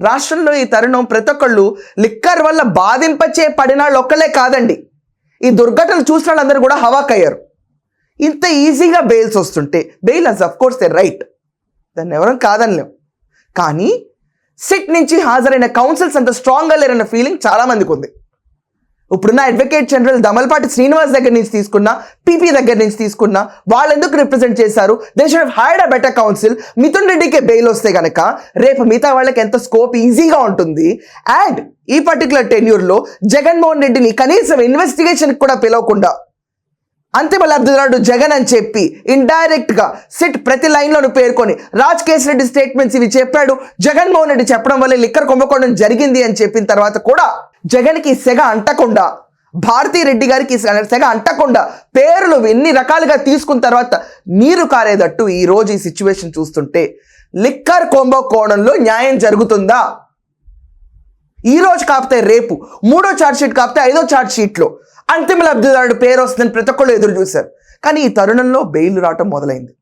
రాష్ట్రంలో ఈ తరుణం ప్రతి ఒక్కళ్ళు లిక్కర్ వల్ల బాధింపచే పడిన వాళ్ళు ఒక్కలే కాదండి. ఈ దుర్ఘటన చూసిన వాళ్ళందరూ కూడా హవాకయ్యారు. ఇంత ఈజీగా బెయిల్స్ వస్తుంటే bail as of course their right. దాన్ని ఎవరం కాదనలేం. కానీ సిట్ నుంచి హాజరైన కౌన్సిల్స్ అంత స్ట్రాంగ్గా లేరన్న ఫీలింగ్ చాలా మందికి ఉంది. ఇప్పుడున్న అడ్వకేట్ జనరల్ దమల్పాటి శ్రీనివాస్ దగ్గర నుంచి తీసుకున్నా పీపీ దగ్గర నుంచి తీసుకున్నా వాళ్ళు ఎందుకు రిప్రజెంట్ చేశారు they should had a better counsel Mithun రెడ్డికి బెయిల్ వస్తే కనుక రేపు మిగతా వాళ్ళకి ఎంత స్కోప్ ఈజీగా ఉంటుంది? అండ్ ఈ పర్టికులర్ టెన్యూర్లో జగన్మోహన్ రెడ్డిని కనీసం ఇన్వెస్టిగేషన్ కూడా పిలవకుండా అంతిమ లబ్ధిదారుడు జగన్ అని చెప్పి ఇండైరెక్ట్గా సిట్ ప్రతి లైన్లోను పేర్కొని రాజ్ కేశ్ రెడ్డి స్టేట్మెంట్స్ ఇవి చెప్పాడు. జగన్మోహన్ రెడ్డి చెప్పడం వల్ల లిక్కర్ కుంభకోణం జరిగింది అని చెప్పిన తర్వాత కూడా జగన్కి సెగ అంటకుండా భారతీ రెడ్డి గారికి సెగ అంటకుండా పేర్లు ఎన్ని రకాలుగా తీసుకున్న తర్వాత నీరు కారేదట్టు ఈ రోజు ఈ సిచ్యువేషన్ చూస్తుంటే లిక్కర్ కుంభకోణంలో న్యాయం జరుగుతుందా? ఈ రోజు రేపు మూడో షీట్ కాపితే ఐదో షీట్లో అంతిమ లబ్ధిదారుడు పేరు వస్తుందని ప్రతి ఒక్కళ్ళు ఎదురు చూశారు. కానీ ఈ తరుణంలో బెయిల్ రావటం మొదలైంది.